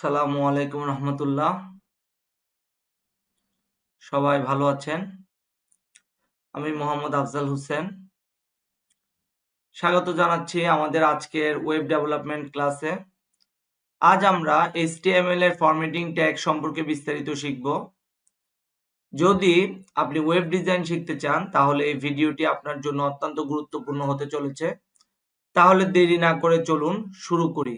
আসসালামু আলাইকুম রহমতুল্লাহ। সবাই ভালো আছেন? আমি মোহাম্মদ আফজাল হোসেন। স্বাগত জানাচ্ছি আমাদের আজকের ওয়েব ডেভেলপমেন্ট ক্লাসে। আজ আমরা এইচটিএমএল এর ফরম্যাটিং ট্যাগ সম্পর্কে বিস্তারিত শিখব। যদি আপনি ওয়েব ডিজাইন শিখতে চান, তাহলে এই ভিডিওটি আপনার জন্য অত্যন্ত গুরুত্বপূর্ণ হতে চলেছে। তাহলে দেরি না করে চলুন শুরু করি।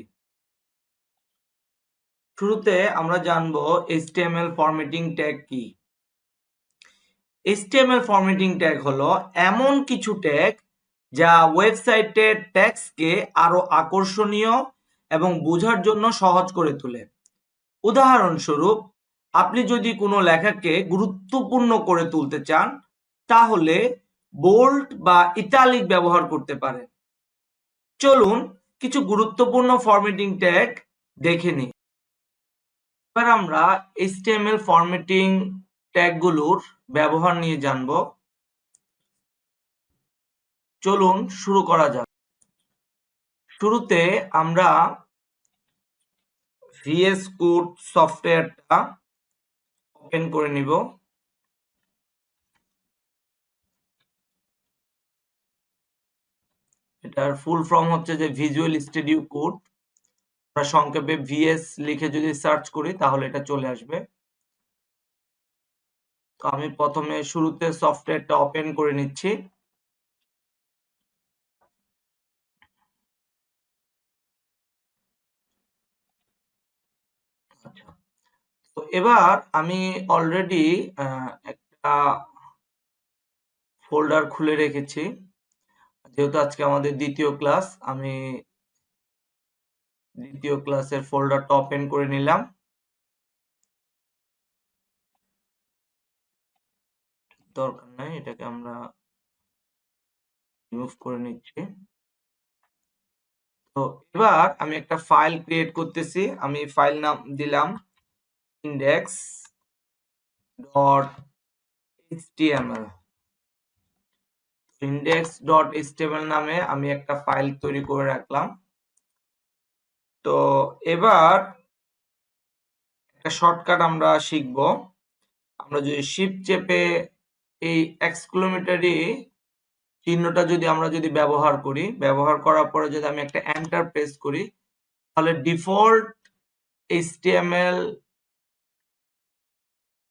শুরুতে আমরা জানব HTML ফরম্যাটিং ট্যাগ কি? HTML ফরম্যাটিং ট্যাগ হলো এমন কিছু ট্যাগ যা ওয়েবসাইটের ট্যাক্সকে আরও আকর্ষণীয় এবং বোঝার জন্য সহজ করে তোলে। উদাহরণস্বরূপ, আপনি যদি কোনো লেখাকে গুরুত্বপূর্ণ করে তুলতে চান, তাহলে বোল্ড বা ইটালিক ব্যবহার করতে পারেন। চলুন কিছু গুরুত্বপূর্ণ ফরম্যাটিং ট্যাগ দেখে নিই। এবার আমরা HTML ফরম্যাটিং ট্যাগগুলোর ব্যবহার নিয়ে জানব। চলুন শুরু করা যাক। শুরুতে আমরা ভিএস কোড সফটওয়্যারটা ওপেন করে নিব। এটার ফুল ফর্ম হচ্ছে যে ভিজুয়াল স্টুডিও কোড আমরা সংক্ষেপে ভিএস লিখে যদি সার্চ করি, তাহলে এটা চলে আসবে। তো আমি প্রথমে শুরুতে সফটওয়্যারটা ওপেন করে নিচ্ছি। আচ্ছা। তো এবার আমি অলরেডি একটা ফোল্ডার খুলে রেখেছি। যেহেতু আজকে আমাদের দ্বিতীয় ক্লাস আমি দ্বিতীয় ক্লাসের ফোল্ডারটা ওপেন করে নিলাম। দরকার নাই, এটাকে আমরা রিমুভ করে নিচ্ছি। তো এবার আমি একটা ফাইল ক্রিয়েট করতেছি। আমি ফাইল নাম দিলাম ইন্ডেক্স ডট ডট এইচটিএমএল নামে আমি একটা ফাইল তৈরি করে রাখলাম। তো এবার একটা শর্টকাট আমরা শিখব। আমরা যদি শিপ চেপে এই এক্সক্লোমেটারি চিহ্নটা যদি আমরা যদি ব্যবহার করি, ব্যবহার করার পরে যদি আমি একটা এন্টার প্রেস করি, তাহলে ডিফল্ট এইচটিএমএল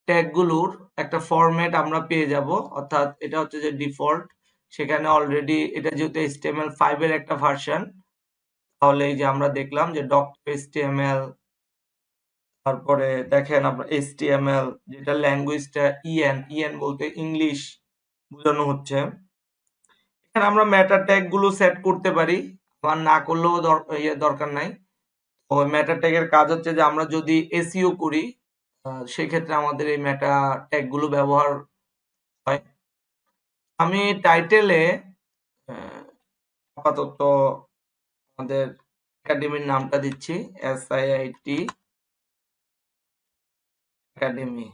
ট্যাগগুলোর একটা ফরম্যাট আমরা পেয়ে যাব। অর্থাৎ এটা হচ্ছে যে ডিফল্ট সেখানে অলরেডি এটা যেহেতু এইচটিএমএল ফাইভ এর একটা ভার্সন তাহলে এই যে আমরা দেখলাম যে ডক্টর এইচটিএমএল তারপরে দেখেন আপনার এইচটিএমএল যেটা ল্যাঙ্গুয়েজটা ইএন ইএন বলতে ইংলিশ বোঝানো হচ্ছে। এখানে আমরা ম্যাটার ট্যাগগুলো সেট করতে পারি, আবার না করলেও ইয়ে দরকার নাই। তো ম্যাটার ট্যাগের কাজ হচ্ছে যে আমরা যদি এসিও করি সেক্ষেত্রে আমাদের এই ম্যাটা ট্যাগগুলো ব্যবহার হয়। আমি টাইটেলে আপাতত আমাদের একাডেমির নামটা দিচ্ছি S I I T academy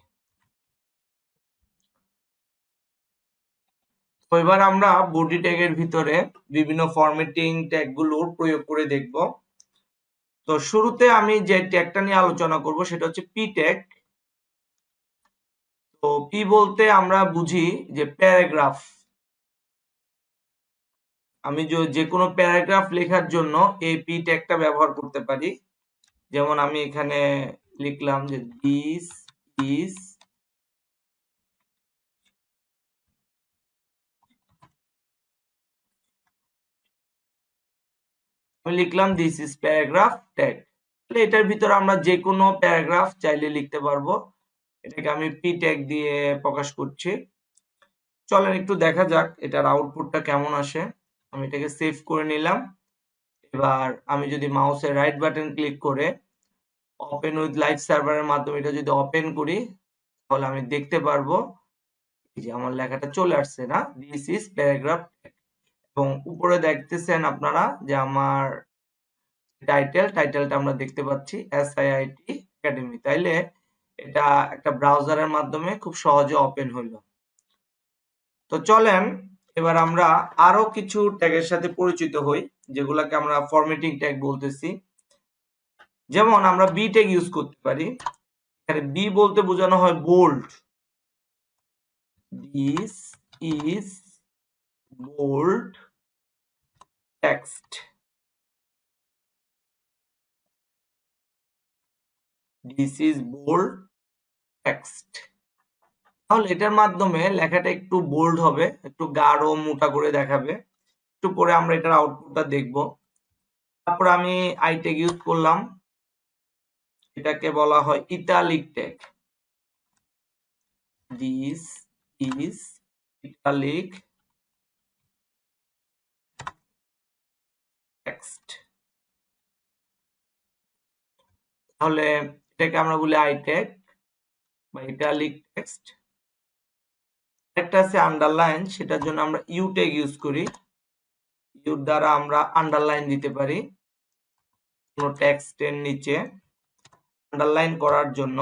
তো এবার আমরা বডি ট্যাগের ভিতরে বিভিন্ন ফরম্যাটিং ট্যাগগুলোর প্রয়োগ করে দেখব। তো শুরুতে আমি যে ট্যাগটা নিয়ে আলোচনা করব, সেটা হচ্ছে পি ট্যাগ তো পি বলতে আমরা বুঝি যে প্যারাগ্রাফ। আমি যে কোনো প্যারাগ্রাফ লেখার জন্য এই পি ট্যাগটা ব্যবহার করতে পারি। যেমন আমি এখানে লিখলাম যে দিস ইজ আমি লিখলাম দিস ইজ প্যারাগ্রাফ ট্যাগ তাহলে এটার ভিতরে আমরা যে কোনো প্যারাগ্রাফ চাইলে লিখতে পারব। এটাকে আমি পি ট্যাগ দিয়ে প্রকাশ করছি। চলেন একটু দেখা যাক এটার আউটপুটটা কেমন আসে। আমি এটাকে সেভ করে নিলাম। এবার আমি যদি মাউসের রাইট বাটন ক্লিক করে ওপেন উইথ লাইভ সার্ভারের মাধ্যমে এটা যদি ওপেন করি, তাহলে আমি দেখতে পারব যে আমার লেখাটা চলে আসছে না। দিস ইজ প্যারাগ্রাফ এবং উপরে দেখতেছেন আপনারা যে আমার টাইটেল টাইটেলটা আমরা দেখতে পাচ্ছি S I I T academy তাইলে এটা একটা ব্রাউজারের মাধ্যমে খুব সহজে ওপেন হইল। তো চলেন এবার আমরা আরও কিছু ট্যাগের সাথে পরিচিত হই, যেগুলাকে আমরা ফরম্যাটিং ট্যাগ বলতেছি। যেমন আমরা বি ট্যাগ ইউজ করতে পারি। এখানে বি বলতে বোঝানো হয় bold this is bold text this is bold text তাহলে এটার মাধ্যমে লেখাটা একটু বোল্ড হবে, একটু গাঢ় মোটা করে দেখাবে। একটু পরে আমরা এটার আউটপুটটা দেখব। তারপর আমি আইটেক ইউজ করলাম। এটাকে বলা হয় italic tag this is italic text তাহলে এটাকে আমরা বলি আইটেক বা ইটালিক টেক্সট একটা আছে আন্ডারলাইন সেটার জন্য আমরা ইউ ট্যাগ ইউজ করি। ইউর দ্বারা আমরা আন্ডারলাইন দিতে পারি। কোনো টেক্সটের নিচে আন্ডারলাইন করার জন্য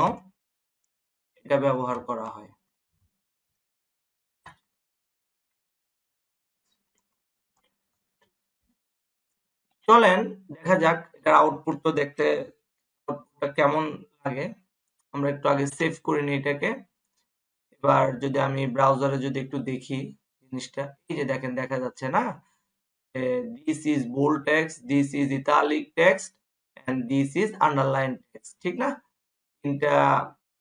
এটা ব্যবহার করা হয়। চলেন দেখা যাক এটার আউটপুট তো দেখতে কেমন লাগে। আমরা একটু আগে সেভ করে নিই এটাকে। এবার যদি আমি ব্রাউজারে যদি একটু দেখি জিনিসটা, এই যে দেখেন দেখা যাচ্ছে না? This is bold text this is italic text and this is underline text ঠিক না? তিনটা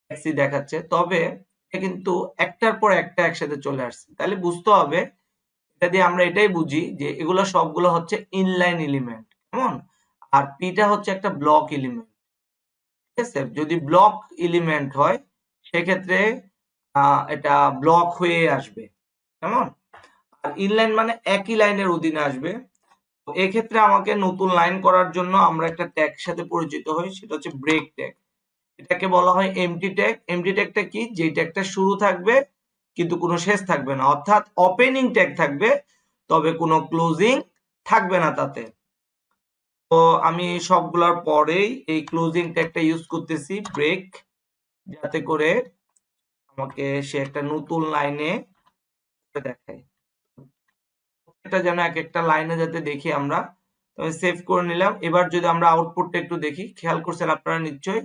টেক্সটই দেখাচ্ছে, তবে কিন্তু একটার পর একটা একসাথে চলে আসছে। তাহলে বুঝতে হবে, এটা দিয়ে আমরা এটাই বুঝি যে এগুলো সবগুলো হচ্ছে ইনলাইন এলিমেন্ট কেমন? আর পিটা হচ্ছে একটা ব্লক এলিমেন্ট ঠিক আছে? যদি ব্লক এলিমেন্ট হয়, সেক্ষেত্রে এটা ব্লক হয়ে আসবে, কেমন? আর ইনলাইন মানে একই লাইনের অধীনে আসবে। তো এক্ষেত্রে আমাকে নতুন লাইন করার জন্য আমরা একটা ট্যাগ সাথে পরিচিত হই, সেটা হচ্ছে ব্রেক ট্যাগ এটাকে বলা হয় এমটি ট্যাগ এমটি ট্যাগটা কি? যে ট্যাগটা শুরু থাকবে, কিন্তু কোনো শেষ থাকবে না। অর্থাৎ ওপেনিং ট্যাগ থাকবে, তবে কোনো ক্লোজিং থাকবে না তাতে। তো আমি সবগুলোর পরেই এই ক্লোজিং ট্যাগটা ইউজ করতেছি ব্রেক যাতে করে আমাকে সে একটা নতুন লাইনে দেখায়। যেন এক একটা লাইনে যাতে দেখি আমরা। আমি সেভ করে নিলাম। এবার যদি আমরা আউটপুটটা একটু দেখি, খেয়াল করছেন আপনারা নিশ্চয়ই?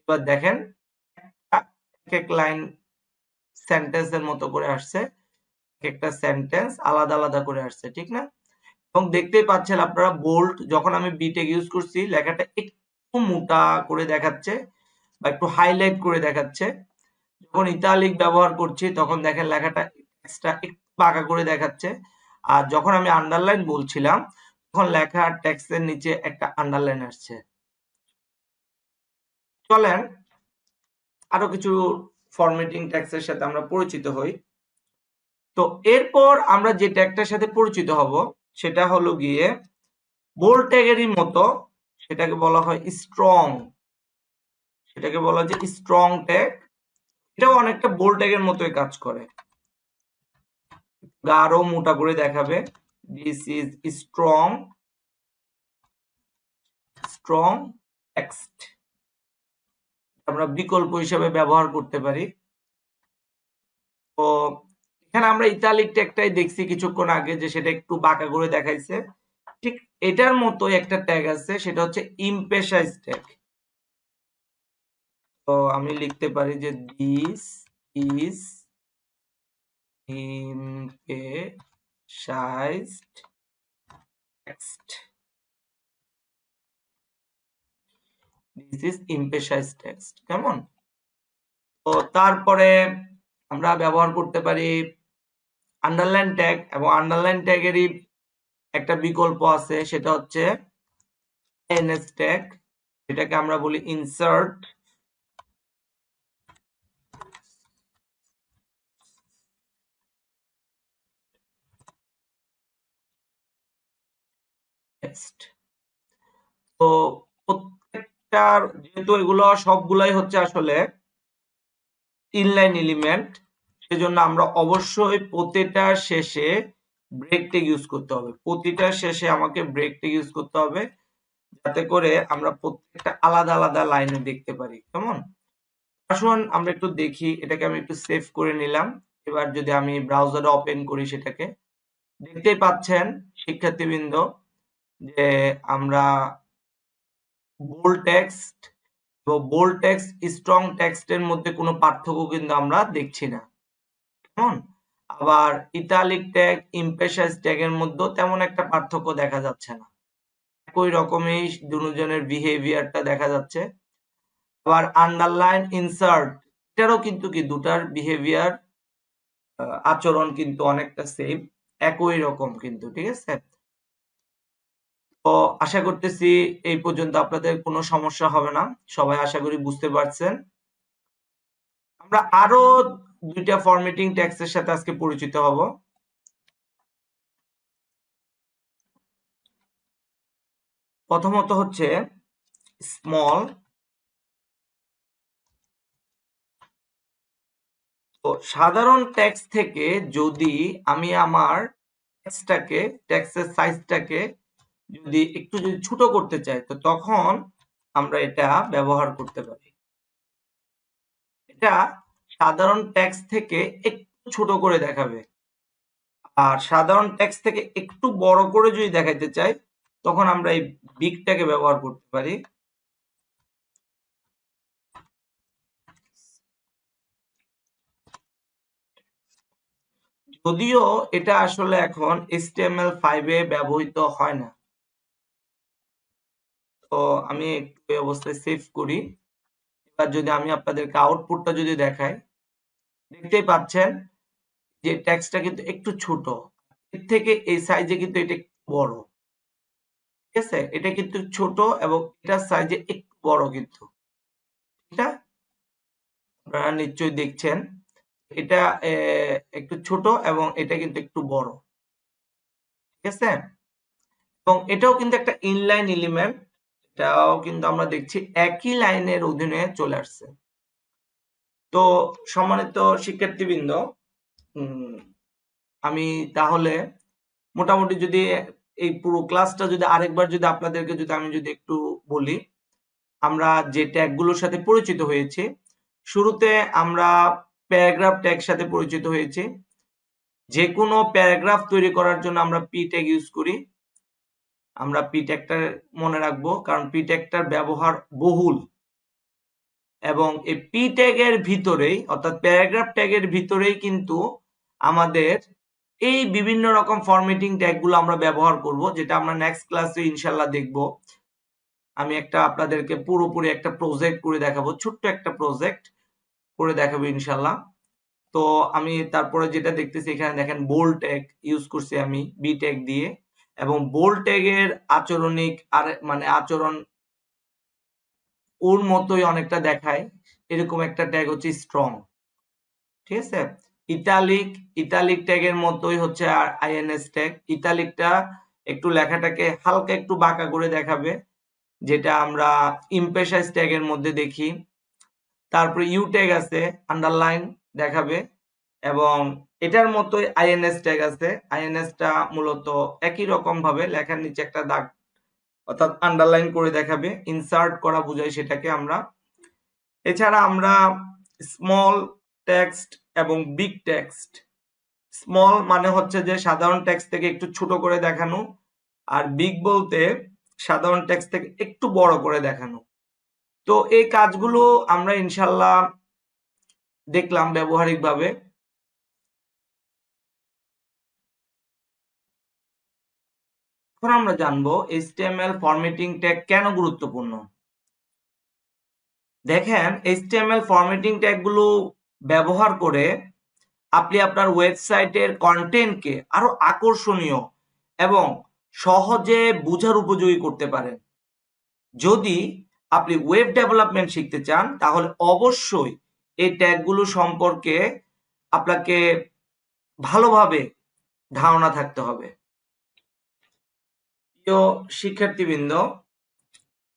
এবার দেখেন এক এক লাইন সেন্টেন্সের মতো করে আসছে। একটা সেন্টেন্স আলাদা আলাদা করে আসছে, ঠিক না? এবং দেখতেই পাচ্ছেন আপনারা বোল্ড যখন আমি বিটেক ইউজ করছি, লেখাটা একটু মোটা করে দেখাচ্ছে বা একটু হাইলাইট করে দেখাচ্ছে। যখন ইতালিক ব্যবহার করছি, তখন দেখেন লেখাটা এক্সট্রা একটু বাঁকা করে দেখাচ্ছে। আর যখন আমি আন্ডারলাইন বলছিলাম, তখন লেখা টেক্সটের নিচে একটা আন্ডারলাইন আসছে। চলেন, আরও কিছু ফরম্যাটিং ট্যাক্সের সাথে আমরা পরিচিত হই। তো এরপর আমরা যে ট্যাগটার সাথে পরিচিত হব, সেটা হলো গিয়ে বোল্ড ট্যাগেরই মতো, সেটাকে বলা হয় স্ট্রং সেটাকে বলা হয় যে স্ট্রং ট্যাগ এটাও অনেকটা ট্যাগের মতোই কাজ করে। গাঢ় মোটা করে দেখাবে। This is strong strong text আমরা বিকল্প হিসেবে ব্যবহার করতে পারি। তো এখানে আমরা ইতালিক ট্যাগটাই দেখছি কিছুক্ষণ আগে যে সেটা একটু বাঁকা করে দেখাইছে। ঠিক এটার মতো একটা ট্যাগ আছে, সেটা হচ্ছে ইমপেশাইজ ট্যাগ তো আমি লিখতে পারি যে this is emphasized text. This is emphasized text, কেমন? তো তারপরে আমরা ব্যবহার করতে পারি আন্ডারলাইন ট্যাগ এবং আন্ডারলাইন ট্যাগেরই একটা বিকল্প আছে, সেটা হচ্ছে এনএস ট্যাগ এটাকে আমরা বলি ইনসার্ট টেক্সট তো প্রত্যেকটার যেহেতু এগুলো সবগুলাই হচ্ছে আসলে ইনলাইন এলিমেন্ট সেজন্য আমরা অবশ্যই প্রতিটার শেষে ব্রেক টেক ইউজ করতে হবে। প্রতিটার শেষে আমাকে ব্রেক টেক ইউজ করতে হবে যাতে করে আমরা প্রত্যেকটা আলাদা আলাদা লাইনে দেখতে পারি। কেমন? আসুন আমরা একটু দেখি, এটাকে আমি একটু সেভ করে নিলাম। এবার যদি আমি ব্রাউজারে ওপেন করি সেটাকে। দেখতেই পাচ্ছেন শিক্ষার্থীবৃন্দ যে আমরা বোল্ড টেক্সট তো বোল্ড টেক্সট স্ট্রং টেক্সটের মধ্যে কোনো পার্থক্য কিন্তু আমরা দেখছি না। কেমন? আবার ইতালিক ট্যাগ ইমপ্রেসাইজ ট্যাগের মধ্যেও তেমন একটা পার্থক্য দেখা যাচ্ছে না। একই রকমই দুজনের বিহেভিয়ারটা দেখা যাচ্ছে। আবার আন্ডারলাইন ইনসার্ট এটারও কিন্তু কি দুটার বিহেভিয়ার আচরণ কিন্তু অনেকটা সেম একই রকম কিন্তু, ঠিক আছে? আশা করতেছি এই পর্যন্ত আপনাদের কোনো সমস্যা হবে না। সবাই আশা করি বুঝতে পারছেন। আমরা আরও দুইটা ফরম্যাটিং ট্যাক্সের সাথে আজকে পরিচিত হব। প্রথমত হচ্ছে স্মল তো সাধারণ ট্যাক্স থেকে যদি আমি আমার ট্যাক্সটাকে ট্যাক্সের সাইজটাকে যদি একটু যদি ছোট করতে চাই, তো তখন আমরা এটা ব্যবহার করতে পারি। এটা সাধারণ ট্যাক্স থেকে একটু ছোট করে দেখাবে। আর সাধারণ ট্যাক্স থেকে একটু বড় করে যদি দেখাইতে চাই, তখন আমরা এই বিগটাকে ব্যবহার করতে পারি। যদিও এটা আসলে এখন HTML5 ফাইভে ব্যবহৃত হয় না। তো আমি একটু এই অবস্থায় সেভ করি। এবার যদি আমি আপনাদেরকে আউটপুটটা যদি দেখাই, দেখতেই পাচ্ছেন যে টেক্সটটা কিন্তু একটু ছোট। এর থেকে এই সাইজে কিন্তু এটা বড়। ঠিক আছে? এটা কিন্তু ছোট এবং এটার সাইজে একটু বড় কিন্তু। এটা আপনারা নিশ্চয়ই দেখছেন। এটা একটু ছোট এবং এটা কিন্তু একটু বড়। ঠিক আছে? এবং এটাও কিন্তু একটা ইনলাইন এলিমেন্ট এটাও কিন্তু আমরা দেখছি একই লাইনের অধীনে চলে আসছে। তো সম্মানিত শিক্ষার্থীবৃন্দ আমি তাহলে মোটামুটি যদি এই পুরো ক্লাসটা যদি আরেকবার যদি আপনাদেরকে যদি আমি যদি একটু বলি, আমরা যে ট্যাগগুলোর সাথে পরিচিত হয়েছি, শুরুতে আমরা প্যারাগ্রাফ ট্যাগ সাথে পরিচিত হয়েছি। যে কোনো প্যারাগ্রাফ তৈরি করার জন্য আমরা পি ট্যাগ ইউজ করি। আমরা পি ট্যাগটা মনে রাখব, কারণ পি ট্যাগটার ব্যবহার বহুল। এবং এই পি ট্যাগের ভিতরেই, অর্থাৎ প্যারাগ্রাফ ট্যাগের ভিতরেই কিন্তু আমাদের এই বিভিন্ন রকম ফরম্যাটিং ট্যাগগুলো আমরা ব্যবহার করব, যেটা আমরা নেক্সট ক্লাসে ইনশাল্লাহ দেখব। আমি একটা আপনাদেরকে পুরোপুরি একটা প্রজেক্ট করে দেখাবো, ছোট্ট একটা প্রজেক্ট করে দেখাবো ইনশাল্লাহ তো আমি তারপরে যেটা দেখতেছি, এখানে দেখেন বোল্ড ট্যাগ ইউজ করছি আমি বি ট্যাগ দিয়ে। এবং বোল্ড ট্যাগের আচরণিক আর মানে আচরণ ওর মতোই অনেকটা দেখায়। এরকম একটা ট্যাগ হচ্ছে স্ট্রং ঠিক আছে? ইতালিক ইতালিক ট্যাগের মতোই হচ্ছে আর আইএনএস ট্যাগ ইতালিকটা একটু লেখাটাকে হালকা একটু বাঁকা করে দেখাবে, যেটা আমরা ইম্পেশাইজ ট্যাগের মধ্যে দেখি। তারপরে ইউ ট্যাগ আছে আন্ডারলাইন দেখাবে এবং এটার মতোই আইএনএস ট্যাগ আছে। আইএনএসটা মূলত একই রকম ভাবে লেখার নিচে একটা দাগ অর্থাৎ আন্ডারলাইন করে দেখাবে। ইনসার্ট করা বোঝায় সেটাকে আমরা। এছাড়া আমরা স্মল টেক্সট এবং বিগ টেক্সট স্মল মানে হচ্ছে যে সাধারণ টেক্সট থেকে একটু ছোট করে দেখানো আর বিগ বলতে সাধারণ টেক্সট থেকে একটু বড় করে দেখানো। তো এই কাজগুলো আমরা ইনশাল্লাহ দেখলাম ব্যবহারিকভাবে। এখন আমরা জানব HTML ফরম্যাটিং ট্যাগ কেন গুরুত্বপূর্ণ? দেখেন HTML ফরম্যাটিং ট্যাগগুলো ব্যবহার করে আপনি আপনার ওয়েবসাইটের কন্টেন্টকে আরও আকর্ষণীয় এবং সহজে বোঝার উপযোগী করতে পারেন। যদি আপনি ওয়েব ডেভেলপমেন্ট শিখতে চান, তাহলে অবশ্যই এই ট্যাগগুলো সম্পর্কে আপনাকে ভালোভাবে ধারণা থাকতে হবে। প্রিয় শিক্ষার্থীবৃন্দ,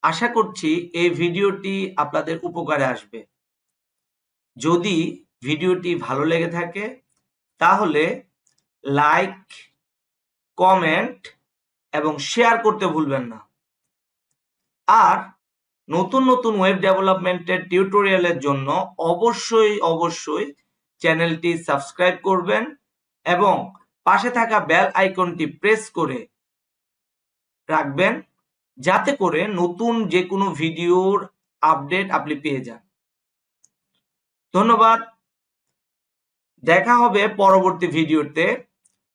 আশা করছি এই ভিডিওটি আপনাদের উপকারে আসবে। যদি ভিডিওটি ভালো লেগে থাকে, তাহলে লাইক, কমেন্ট এবং শেয়ার করতে ভুলবেন না। আর নতুন নতুন ওয়েব ডেভেলপমেন্টের টিউটোরিয়ালের জন্য অবশ্যই অবশ্যই চ্যানেলটি সাবস্ক্রাইব করবেন এবং পাশে থাকা বেল আইকনটি প্রেস করে রাখবেন যাতে করে নতুন যে কোনো ভিডিওর আপডেট আপনি পেয়ে যান। ধন্যবাদ। দেখা হবে পরবর্তী ভিডিওতে।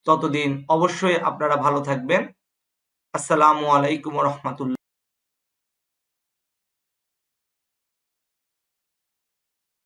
ততদিন অবশ্যই আপনারা ভালো থাকবেন। আসসালামু আলাইকুম রহমতুল্লাহ।